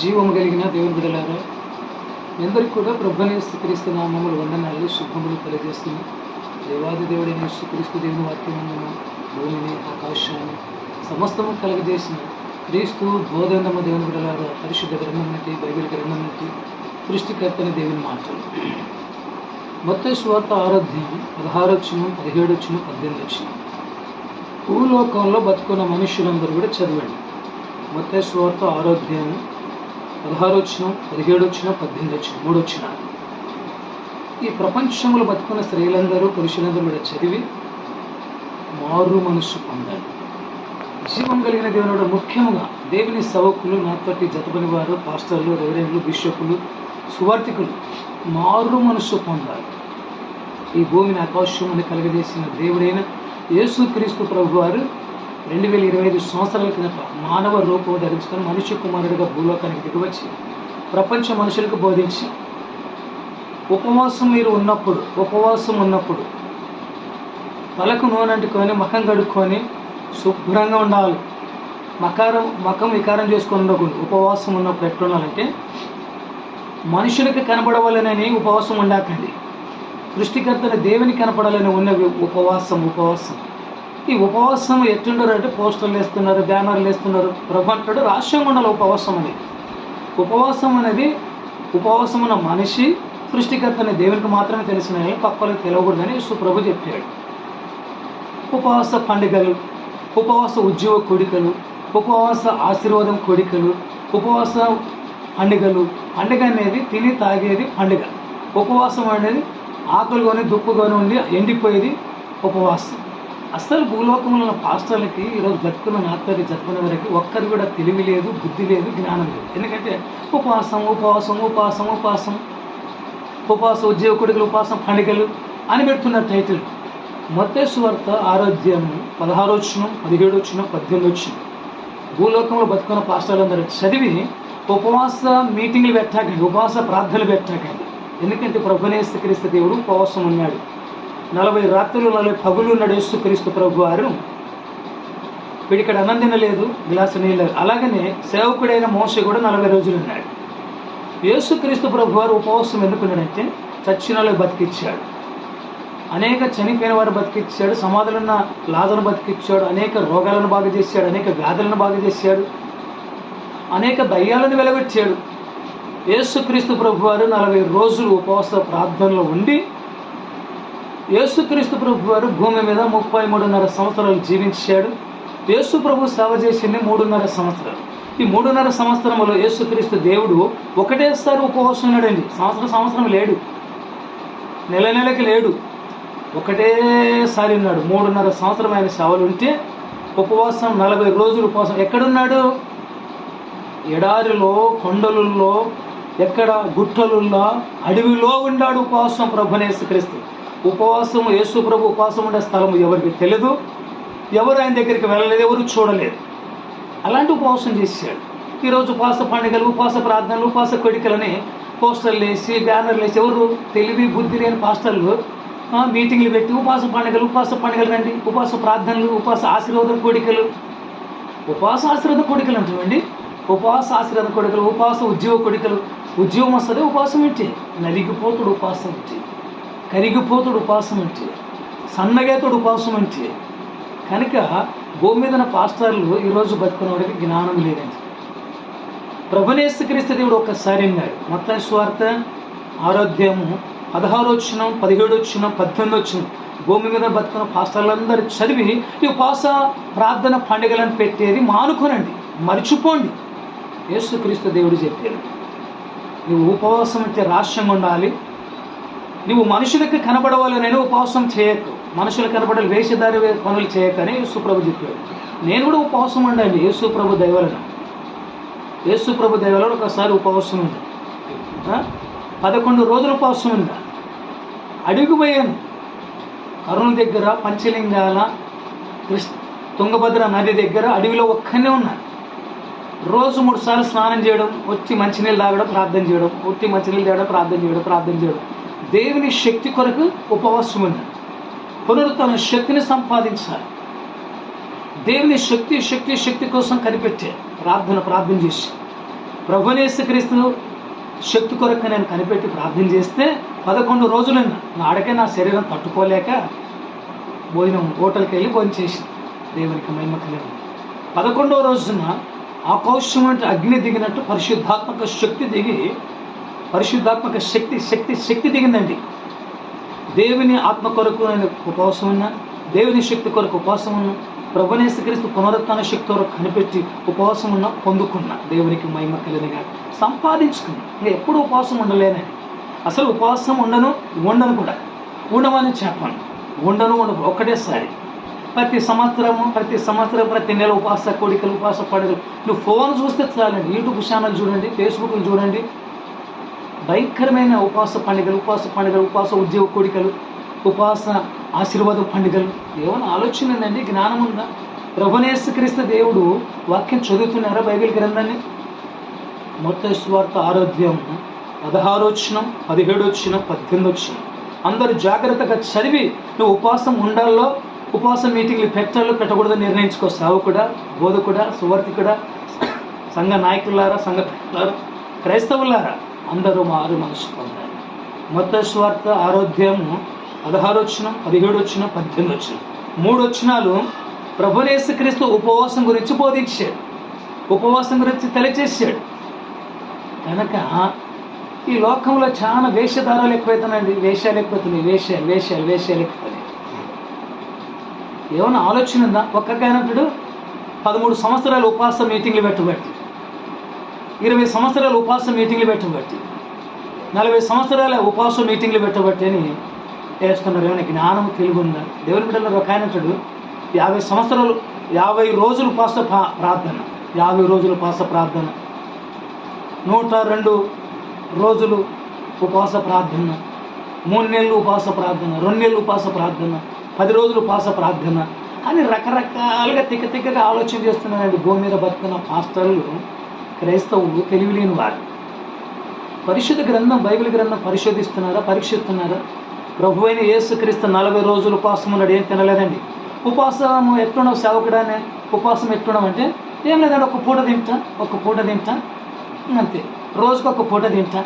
జీవము కలిగిన దేవుని బిడలారా ఎందరికి కూడా ప్రభుని స్థితిరిస్తు నామములు వందనాలు శుభములు తెలియజేస్తుంది దేవాది దేవుడైన యేసుక్రీస్తు దేవుని వాక్యములను భూమిని ఆకాశాన్ని సమస్తము కలగజేసిన క్రీస్తు బోధనమ్మ దేవుని బిడలారా పరిశుద్ధ గ్రంథం నుండి బైబిల్ గ్రంథం నుండి సృష్టికర్తని దేవుని మాటలు. మొత్త స్వార్థ ఆరాధ్యం పదహారు వచ్చిన పదిహేడు వచ్చిన పద్దెనిమిది వచ్చిన భూలోకంలో బతుకున్న మనుషులందరూ కూడా చదవండి. మొత్త స్వార్థ ఆరోగ్యం పదహారు వచ్చిన పదిహేడు వచ్చిన పద్దెనిమిది వచ్చిన మూడు వచ్చిన ఈ ప్రపంచంలో బతుకున్న స్త్రీలందరూ పురుషులందరూ కూడా చదివి మారు మనస్సు పొందాలి. జీవం కలిగిన దేవుడు ముఖ్యంగా దేవుని సవకులు నాతోటి జతపని వారు పాస్టర్లు రెవరెండ్లు బిషపులు సువార్థికులు మారు మనస్సు పొందాలి. ఈ భూమిని ఆకాశముని కలుగజేసిన దేవుడైన యేసుక్రీస్తు ప్రభు వారు రెండు వేల ఇరవై ఐదు సంవత్సరాల కిందట మానవ రూపం ధరించుకొని మనిషి కుమారుడిగా భూలోకానికి దిగివచ్చి ప్రపంచ మనుషులకు బోధించి ఉపవాసం మీరు ఉన్నప్పుడు ఉపవాసం ఉన్నప్పుడు తలకు నూనె అంటుకొని మకం కడుక్కొని శుభ్రంగా ఉండాలి. మకారం మఖం వికారం చేసుకొని ఉండకూడదు. ఉపవాసం ఉన్నప్పుడు ఎట్లుండాలంటే మనుషులకు కనబడవాలనని ఉపవాసం ఉండకండి. సృష్టికర్తన దేవుని కనపడాలని ఉన్న ఉపవాసం ఉపవాసం. ఈ ఉపవాసం ఎట్టుండరు అంటే పోస్టర్లు వేస్తున్నారు బ్యానర్లు వేస్తున్నారు. ప్రభు అంటాడు రాష్ట్రంగా ఉపవాసం అనేది ఉపవాసం అనేది ఉపవాసం ఉన్న మనిషి సృష్టికర్తని దేవునికి మాత్రమే తెలిసిన పక్కలకు తెలియకూడదని సుప్రభు చెప్పాడు. ఉపవాస పండుగలు ఉపవాస ఉద్యోగ కోడికలు ఉపవాస ఆశీర్వాదం కోడికలు ఉపవాస పండుగలు. పండుగ అనేది తిని తాగేది పండుగ. ఉపవాసం అనేది ఆకలిగానే దుప్పుగానే ఉండి ఎండిపోయేది ఉపవాసం. అసలు భూలోకంలో ఉన్న పాస్టర్లకి ఈరోజు బతుకున్న నాతోటి జరుపుకునే వరకు ఒక్కరు కూడా తెలివి లేదు బుద్ధి లేదు జ్ఞానం లేదు. ఎందుకంటే ఉపవాసం ఉపవాసం ఉపవాసం ఉపవాసం ఉపవాస ఉద్యోగ ఉపవాసం పండుగలు అని పెడుతున్నారు టైటిల్ మొత్తేశ్వర్త ఆరోగ్యం పదహారు వచ్చిన పదిహేడు వచ్చిన పద్దెనిమిది వచ్చిన భూలోకంలో బతుకున్న పాస్టర్లందరూ చదివి ఉపవాస మీటింగ్లు పెట్టాకండి ఉపవాస ప్రార్థనలు పెట్టాకండి. ఎందుకంటే ప్రభునేస్తు క్రీస్తు దేవుడు ఉపవాసం ఉన్నాడు. నలభై రాత్రులు నలభై పగులు నడేస్తూ క్రీస్తు ప్రభు వారు వీడిక్కడ అన్నం తినలేదు గ్లాసు నీళ్ళు అలాగనే సేవకుడైన మోస కూడా నలభై రోజులు ఉన్నాడు. యేసుక్రీస్తు ప్రభు వారు ఉపవాసం ఎందుకున్నాడంటే చచ్చిన వాళ్ళకి బతికిచ్చాడు. అనేక చనిపోయిన వారు బతికిచ్చాడు సమాధులున్న లాదను బతికిచ్చాడు అనేక రోగాలను బాగు చేశాడు అనేక వ్యాధులను బాగు చేశాడు అనేక దయ్యాలను వెలగొచ్చాడు. యేసుక్రీస్తు ప్రభు వారు నలభై రోజులు ఉపవాస ప్రార్థనలో ఉండి యేసుక్రీస్తు ప్రభు వారు భూమి మీద ముప్పై మూడున్నర సంవత్సరాలు జీవించాడు. యేసు ప్రభు సేవ చేసింది మూడున్నర సంవత్సరాలు. ఈ మూడున్నర సంవత్సరంలో యేసుక్రీస్తు దేవుడు ఒకటేసారి ఉపవాసం ఉన్నాడండి. సంవత్సరం సంవత్సరం లేడు. నెల నెలకి లేడు. ఒకటేసారి ఉన్నాడు. మూడున్నర సంవత్సరం ఆయన సేవలు ఉంటే ఉపవాసం నలభై రోజులు ఉపవాసం ఎక్కడున్నాడు? ఎడారిలో కొండలుల్లో ఎక్కడ గుట్టలుల్లో అడవిలో ఉన్నాడు ఉపవాసం ప్రభునేసుక్రీస్తు ఉపవాసం యేసు ప్రభు ఉపవాసం ఉండే స్థలం ఎవరికి తెలియదు ఎవరు ఆయన దగ్గరికి వెళ్ళలేదు ఎవరు చూడలేదు. అలాంటి ఉపవాసం చేశాడు. ఈరోజు ఉపవాస పండుగలు ఉపవాస ప్రార్థనలు ఉపవాస కొడికలని పోస్టర్లు వేసి బ్యానర్లు వేసి ఎవరు తెలివి బుద్ధి లేని పాస్టర్లు మీటింగ్లు పెట్టి ఉపవాస పండుగలు ఉపవాస పండుగలు రండి ఉపవాస ప్రార్థనలు ఉపవాస ఆశీర్వాద కోడికలు ఉపవాస ఆశీర్వాద కోడికలు అంటామండి ఉపవాస ఆశీర్వాద కోడికలు ఉపవాస ఉద్యోగ కోడికలు ఉద్యోగం వస్తుంది ఉపవాసం ఏంటి? నలిగిపోతుడు ఉపవాసం ఏంటి? కరిగిపోతుడు ఉపవాసం అంటే సన్నగేతుడు ఉపవాసం అంటే కనుక భూమి మీద పాస్టర్లు ఈరోజు బతుకున్న వాడికి జ్ఞానం లేదండి. ప్రభునేసుక్రీస్తు దేవుడు ఒక్కసారి అన్నాడు మొత్తం స్వార్థ ఆరోగ్యము పదహారు వచ్చిన పదిహేడు వచ్చిన పద్దెనిమిది వచ్చిన భూమి మీద బతుకున్న పాస్టర్లందరూ చదివి ఈ ఉపవాస ప్రార్థన పండుగలను పెట్టేది మానుకోనండి మర్చిపోండి. యేసుక్రీస్తు దేవుడు చెప్పాడు నువ్వు ఉపవాసం అంటే రాష్ట్రంగా ఉండాలి నువ్వు మనుషులకు కనబడవాలనైనా ఉపవాసం చేయకు. మనుషులు కనబడాలి వేషధారి పనులు చేయకని యేసుప్రభు చెప్పాడు. నేను కూడా ఉపవాసం ఉండండి. యేసుప్రభు దైవలను యేసుప్రభు దయవలన ఒకసారి ఉపవాసం ఉంది పదకొండు రోజులు ఉపవాసం ఉందా అడిగిపోయాను కరుణ దగ్గర పంచలింగాల కృష్ణ తుంగభద్ర నది దగ్గర అడవిలో ఒక్కనే ఉన్నాను రోజు మూడు సార్లు స్నానం చేయడం వచ్చి మంచినీళ్ళు తాగడం ప్రార్థన చేయడం వచ్చి మంచినీళ్ళు తాగడం ప్రార్థన చేయడం ప్రార్థన చేయడం. దేవుని శక్తి కొరకు ఉపవాసం ఉంది. పునరుత్న శక్తిని సంపాదించాలి. దేవుని శక్తి శక్తి శక్తి కోసం కనిపెట్టే ప్రార్థన ప్రార్థన చేసి. ప్రభునేసుక్రీస్తు శక్తి కొరకు నేను కనిపెట్టి ప్రార్థన చేస్తే పదకొండు రోజులు నాడకే నా శరీరం తట్టుకోలేక భోజనం హోటల్కి వెళ్ళి భోజనం చేసి దేవునికి మహిమ కలిగిన పదకొండవ రోజున ఆకౌష్యం అంటే అగ్ని దిగినట్టు పరిశుద్ధాత్మక శక్తి దిగి పరిశుద్ధాత్మక శక్తి శక్తి శక్తి దిగిందండి దేవుని ఆత్మ కొరకు నేను ఉపవాసం ఉన్నా దేవుని శక్తి కొరకు ఉపవాసం ఉన్నా ప్రభునేశ్వరిస్తూ పునరుత్న శక్తి కొరకు కనిపెట్టి ఉపవాసం ఉన్నా పొందుకున్నా దేవునికి మహిమ కలిగినగా. సంపాదించుకున్నా. ఇంకా ఎప్పుడు ఉపవాసం ఉండలేనని అసలు ఉపవాసం ఉండను ఉండను కూడా. ఉండమని చెప్పను. ఉండను ఉండదు ఒక్కటేసారి. ప్రతి సంవత్సరము ప్రతి సంవత్సరం ప్రతి నెల ఉపవాస కోడికలు ఉపవాస పండుగలు నువ్వు ఫోన్ చూస్తే చాలండి. యూట్యూబ్ ఛానల్ చూడండి ఫేస్బుక్లు చూడండి భయంకరమైన ఉపవాస పండుగలు ఉపవాస పండుగలు ఉపవాస ఉద్యోగ కోడికలు ఉపవాస ఆశీర్వాద పండుగలు. ఏమైనా ఆలోచన ఉందండి? జ్ఞానం ఉందా? ప్రభునేశ్వరిస్త దేవుడు వాక్యం చదువుతున్నారా బైబిల్ గ్రంథాన్ని? మొత్త స్వార్థ ఆరోగ్యం. పదహారోచనం పదిహేడోచనం పద్దెనిమిదోచనం. పద్దెనిమిది అందరూ జాగ్రత్తగా చదివి నువ్వు ఉపవాసం ఉండాలో ఉపవాసం మీటింగ్లు పెట్టాలో పెట్టకూడదో నిర్ణయించుకో. సావుకుడా బోధకుడా సువర్తికుడా సంఘ నాయకులారా సంఘ క్రైస్తవులారా? అందరూ మారు మనసు పొందాలి మొత్తం స్వార్థ ఆరోధ్యము పదహారు వచ్చిన పదిహేడు వచ్చిన పద్దెనిమిది వచ్చిన. మూడు వచ్చినాలు ప్రభునేసుక్రీస్తు ఉపవాసం గురించి బోధించాడు. ఉపవాసం గురించి తెలియచేసాడు కనుక ఈ లోకంలో చాలా వేషధారాలు ఎక్కువైతున్నాయండి. వేషాలు ఎక్కువైతున్నాయి. వేషాలు వేషాలు వేషాలు ఎక్కువైతున్నాయి. ఏమైనా ఆలోచన ఉందా? ఒక్క పదమూడు సంవత్సరాలు ఉపవాస మీటింగ్లు పెట్టబట్టి ఇరవై సంవత్సరాలు ఉపవాస మీటింగ్లు పెట్టబట్టి నలభై సంవత్సరాల ఉపవాస మీటింగ్లు పెట్టబట్టి అని చేస్తున్నారు ఏమైనా జ్ఞానం తెలివి ఉందా దేవుని బిడ్డలో ఒక ఆయన అంటాడు యాభై సంవత్సరాలు యాభై రోజులు ఉపాస ప్రార్థన యాభై రోజులు ఉపాస ప్రార్థన నూట రెండు రోజులు ఉపవాస ప్రార్థన మూడు నెలలు ఉపవాస ప్రార్థన రెండు నెలలు ఉపాస ప్రార్థన పది రోజులు ఉపాస ప్రార్థన అని రకరకాలుగా తిక్క తిక్కగా ఆలోచన చేస్తున్నారండి. భూమి మీద బతుకున్న పాస్టర్లు క్రైస్తవులు తెలివి లేని వారు. పరిశుద్ధ గ్రంథం బైబిల్ గ్రంథం పరిశోధిస్తున్నారా పరీక్షిస్తున్నారా? ప్రభు అయిన యేసుక్రీస్తు నలభై రోజులు ఉపవాసం ఉన్నాడు ఏం తినలేదండి. ఉపవాసం ఎట్లున్నావు సేవకుడానే? ఉపవాసం ఎట్లున్నావు అంటే ఏం లేదండి ఒక పూట తింటా ఒక పూట తింటా అంతే. రోజుకు ఒక పూట తింటా.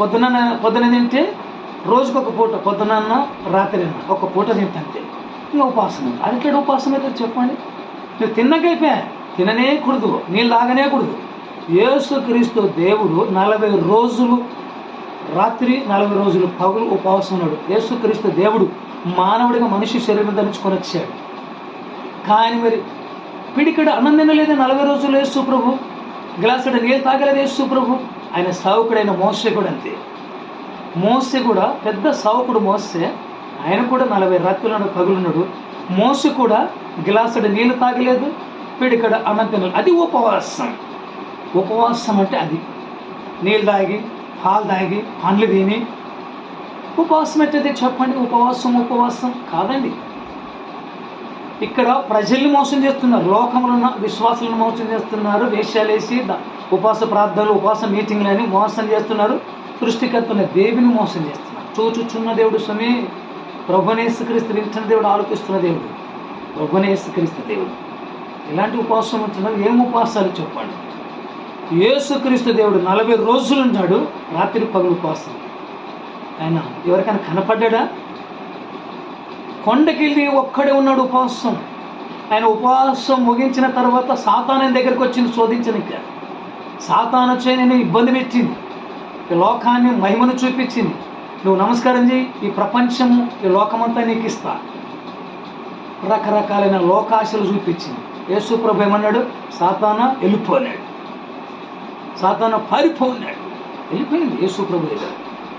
పొద్దున పొద్దున తింటే రోజుకు ఒక పూట పొద్దునన్న రాత్రి ఒక పూట తింటా అంతే. ఇంకా ఉపాసన అది ఎట్లా ఉపాసన అయితే చెప్పండి. నువ్వు తిన్నకైపోయా తిననేకూడదు నీళ్ళు తాగనే కూడదు. యేసుక్రీస్తు దేవుడు నలభై రోజులు రాత్రి నలభై రోజులు పగులు ఉపవాసం ఉన్నాడు యేసుక్రీస్తు దేవుడు మానవుడిగా మనిషి శరీరం ధరించుకొని వచ్చాడు. కానీ మరి పిడికడ అన్నం తినలేదు నలభై రోజులు యేసు ప్రభు. గ్లాసుడు నీళ్ళు తాగలేదు యేసు ప్రభు. ఆయన సావుకుడైన మోసే కూడా అంతే. మోసే కూడా పెద్ద సావుకుడు మోసే ఆయన కూడా నలభై రాత్రులను పగులున్నాడు. మోసి కూడా గ్లాసుడు నీళ్ళు తాగలేదు పిడికడ అన్నం తినలేదు అది ఉపవాసం. ఉపవాసం అంటే అది. నీళ్ళు తాగి పాలు తాగి పండ్లు తిని. ఉపవాసం అయితే చెప్పండి? ఉపవాసం ఉపవాసం కాదండి. ఇక్కడ ప్రజల్ని మోసం చేస్తున్నారు. లోకంలో ఉన్న విశ్వాసులను మోసం చేస్తున్నారు. వేషాలేసి ఉపవాస ప్రార్థనలు ఉపవాస మీటింగ్లు అని మోసం చేస్తున్నారు. సృష్టికర్తన దేవిని మోసం చేస్తున్నారు. చూచుచున్న దేవుడు స్వామి ప్రభునేసుక్రీస్తు వింటున్న దేవుడు ఆలోచిస్తున్న దేవుడు. ప్రభునేసుక్రీస్తు దేవుడు. ఎలాంటి ఉపవాసం ఉంటున్నారు ఏం ఉపవాసాలు చెప్పండి? యేసుక్రీస్తు దేవుడు నలభై రోజులు ఉంటాడు రాత్రి పగులు ఉపవాసం. ఆయన ఎవరికైనా కనపడ్డా కొండకెళ్ళి ఒక్కడే ఉన్నాడు ఉపవాసం. ఆయన ఉపవాసం ముగించిన తర్వాత సాతానం దగ్గరికి వచ్చింది శోధించనిక. సాతాను వచ్చి నేను ఇబ్బంది పెట్టింది. ఈ లోకాన్ని మహిమను చూపించింది. నువ్వు నమస్కారం చేయి ఈ ప్రపంచము ఈ లోకమంతా నీకు ఇస్తా. రకరకాలైన లోకాశలు చూపించింది. యేసుప్రభు ఏమన్నాడు? సాతాన వెళ్ళిపోనాడు సాతాన పారిపోన్నాడు వెళ్ళిపోయింది యేసుప్రభు దగ్గర.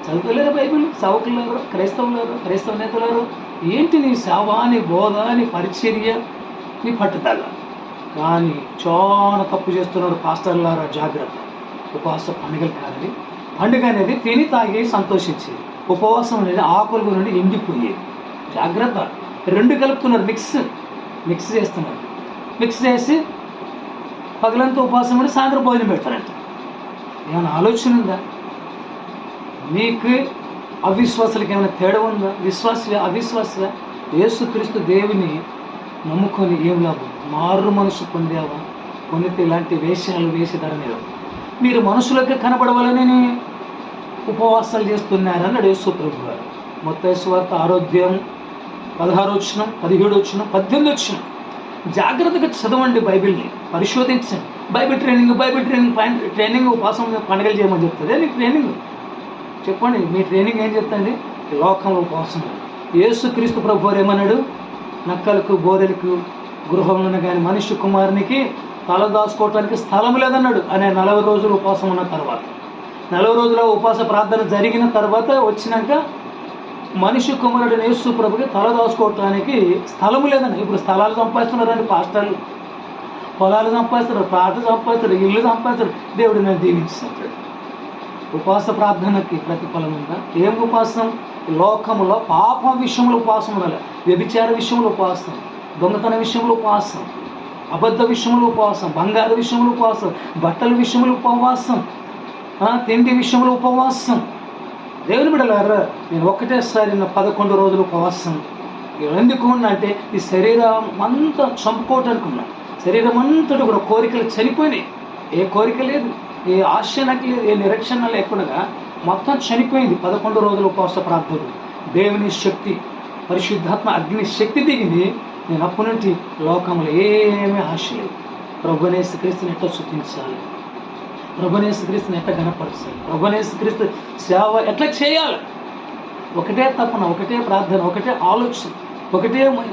చదువుకోలేరు బైబిల్? సేవకులారు క్రైస్తవులారు క్రైస్తవ నేతలారు? ఏంటి నీ సేవ నీ బోధ నీ పరిచర్య? నీ పట్టుదల. కానీ చాలా తప్పు చేస్తున్నారు పాస్టర్లారా జాగ్రత్త. ఉపవాస పండుగలు కాదండి. పండుగ అనేది తిని తాగి సంతోషించేది ఉపవాసం అనేది ఆకులు నుండి ఎండిపోయేది. జాగ్రత్త. రెండు కలుపుతున్నారు మిక్స్. మిక్స్ చేస్తున్నారు. మిక్స్ చేసి పగలంతా ఉపవాసం ఉండి సాయంత్రం భోజనం పెడతారంట. ఏమైనా ఆలోచన ఉందా? మీకు అవిశ్వాసులకి ఏమైనా తేడా ఉందా? విశ్వాస అవిశ్వాస యేసుక్రీస్తు దేవుని నమ్ముకొని ఏం లాభం? మారు మనసు పొందావా? పొందితే ఇలాంటి వేషాలు వేసేదారు మీరు మీరు మనుషులకు కనబడవాలని ఉపవాసాలు చేస్తున్నారని యేసు ప్రభు గారు. మొత్తం వార్త ఆరోగ్యం పదహారు వచ్చిన పదిహేడు వచ్చిన పద్దెనిమిది వచ్చిన జాగ్రత్తగా చదవండి బైబిల్ని. పరిశోధించండి. Bible training Bible training training ఉపాసం పండుగలు చేయమని చెప్తుంది నీకు ట్రైనింగ్. చెప్పండి మీ ట్రైనింగ్ ఏం చెప్తండి లోకంలో ఉపాసం యేసుక్రీస్తు ప్రభు ఏమన్నాడు? నక్కలకు బోరెలకు గృహంలో కానీ మనిషి కుమారునికి తల దాచుకోవటానికి స్థలం లేదన్నాడు. అనే నలభై రోజులు ఉపాసం ఉన్న తర్వాత. నలభై రోజుల ఉపాస ప్రార్థన జరిగిన తర్వాత వచ్చినాక మనిషి కుమారుడు యేసు ప్రభుకి తల దాచుకోవటానికి స్థలము లేదండి. ఇప్పుడు స్థలాలు సంపాదిస్తున్నారండి పాస్టర్లు. పొలాలు సంపాదిస్తారు ప్రార్థన సంపాదిస్తారు ఇల్లు సంపాదిస్తారు దేవుడు నేను దీవించాడు. ఉపవాస ప్రార్థనకి ప్రతిఫలం ఉందా? ఏం ఉపవాసం? లోకములో పాప విషయంలో ఉపాసం ఉండాలి. వ్యభిచార విషయంలో ఉపాసం దొంగతన విషయంలో ఉపాసం అబద్ధ విషయంలో ఉపవాసం బంగారు విషయంలో ఉపవాసం బట్టల విషయంలో ఉపవాసం తిండి విషయంలో ఉపవాసం దేవుని బిడలారా నేను ఒక్కటేసారి నా పదకొండు రోజులు ఉపవాసం ఎందుకు అంటే ఈ శరీరం అంతా చంపుకోవటానికి ఉన్నా శరీరం అంతటి కూడా కోరికలు చనిపోయినాయి. ఏ కోరిక లేదు ఏ ఆశ నాకు లేదు ఏ నిరీక్షణ లేకుండా మొత్తం చనిపోయింది పదకొండు రోజుల ఉపవాస ప్రార్థనలు దేవుని శక్తి పరిశుద్ధాత్మ అగ్ని శక్తి దిగింది నేను అప్పటి నుండి లోకంలో ఏమీ ఆశ లేదు. ప్రభునేసి క్రీస్తుని ఎట్లా శుద్ధించాలి ప్రభునేసుక్రీస్తుని ఎట్లా గణపరచాలి ప్రభునేసుక్రీస్తు సేవ ఎట్లా చేయాలి? ఒకటే తపన ఒకటే ప్రార్థన ఒకటే ఆలోచన ఒకటే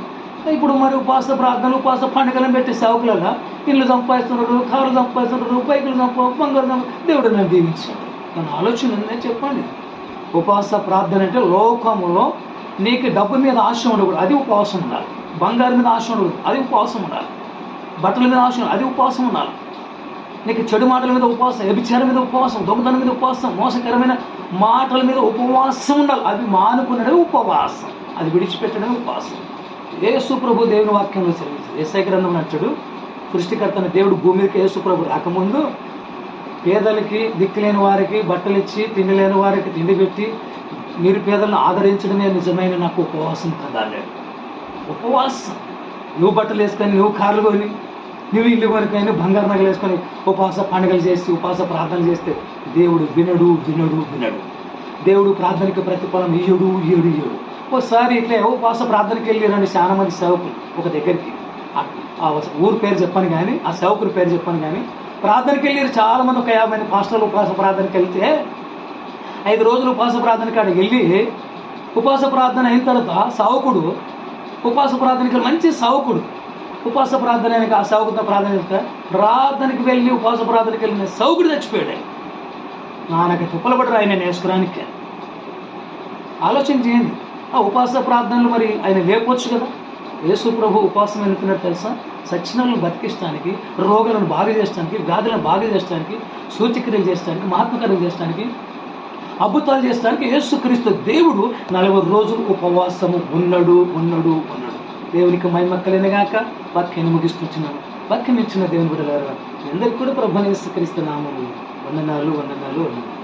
ఇప్పుడు మరి ఉపాస ప్రార్థనలు ఉపాస పండుగలను పెట్టి సేవకులలో ఇల్లు సంపాదిస్తున్నారు కారు సంపాదిస్తున్నారు బైకులు సంపా బంగారు దేవుడు నన్ను దీవించాడు. దాని ఆలోచన ఉందని చెప్పండి. ఉపవాస ప్రార్థన అంటే లోకంలో నీకు డబ్బు మీద ఆశ ఉండకూడదు. అది ఉపవాసం ఉండాలి. బంగారం మీద ఆశ ఉండకూడదు. అది ఉపవాసం ఉండాలి. బట్టల మీద ఆశ ఉండాలి. అది ఉపవాసం ఉండాలి. నీకు చెడు మాటల మీద ఉపవాసం వ్యభిచారం మీద ఉపవాసం దొంగతనం మీద ఉపవాసం మోసకరమైన మాటల మీద ఉపవాసం ఉండాలి. అవి మానుకున్నడే ఉపవాసం. అది విడిచిపెట్టడమే ఉపవాసం. యేసు ప్రభు దేవుని వాక్యంలో సెలవిస్తుంది. ఏసై గ్రంథం నచ్చడు సృష్టికర్తన దేవుడు భూమి మీదకి యేసు ప్రభు రాకముందు పేదలకి దిక్కులేని వారికి బట్టలు ఇచ్చి తిండి లేని వారికి తిండి పెట్టి నిరుపేదలను ఆదరించడమే నిజమైన నాకు ఉపవాసం కదా ఉపవాసం. నువ్వు బట్టలు వేసుకొని నువ్వు కార్లు కొని నువ్వు ఇల్లు కొనుకొని బంగారు నగలు వేసుకొని ఉపవాస పండుగలు చేసి ఉపవాస ప్రార్థనలు చేస్తే దేవుడు వినడు వినడు వినడు. దేవుడు ప్రార్థనకి ప్రతిఫలం ఇయ్యడు ఇయ్యడు ఇయ్యడు. ఒకసారి ఇట్లే ఉపవాస ప్రార్థనకి వెళ్ళిరండి చాలా మంది సేవకులు ఒక దగ్గరికి. ఆ- ఊరు పేరు చెప్పాను కానీ ఆ సేవకుడి పేరు చెప్పాను కానీ ప్రార్థనకి వెళ్ళారు చాలా మంది ఒక యాభై మంది పాస్టర్లు ఉపవాస ప్రార్థనకి వెళ్తే ఐదు రోజులు ఉపవాస ప్రార్థన కాడికి వెళ్ళి ఉపవాస ప్రార్థన అయిన తర్వాత సావుకుడు ఉపవాస ప్రార్థనకి మంచి సావుకుడు. ఉపవాస ప్రార్థన అయినాక ఆ సావుకుతో ప్రార్థన చెప్తే. ప్రార్థనకి వెళ్ళి ఉపవాస ప్రార్థనకి వెళ్ళిన సౌకుడు చచ్చిపోయాడు. నాన్నకి తిప్పలు పడరు ఆయన నేర్చుకోవడానికి. ఆలోచన చేయండి. ఆ ఉపవాస ప్రార్థనలు మరి ఆయన లేపొచ్చు కదా. యేసు ప్రభు ఉపవాసం ఎందుకున్నట్టు తెలుసా? సచ్చినలను బతికించడానికి రోగులను బాగు చేయడానికి వ్యాధులను బాగు చేయడానికి సూచక్రియలు చేయడానికి మహాత్మకార్యం చేయడానికి అద్భుతాలు చేయడానికి యేసుక్రీస్తు దేవుడు నలభై రోజులు ఉపవాసము ఉన్నాడు ఉన్నాడు ఉన్నాడు. దేవునికి మైమక్కలేని గాక వాక్యాన్ని ముగిస్తున్నాను. వాక్యం ఇచ్చిన దేవుని బిడ్డలారా అందరికీ కూడా ప్రభుని స్వీకరిస్తున్నాము వందనాలు వందనాలు వందనాలు.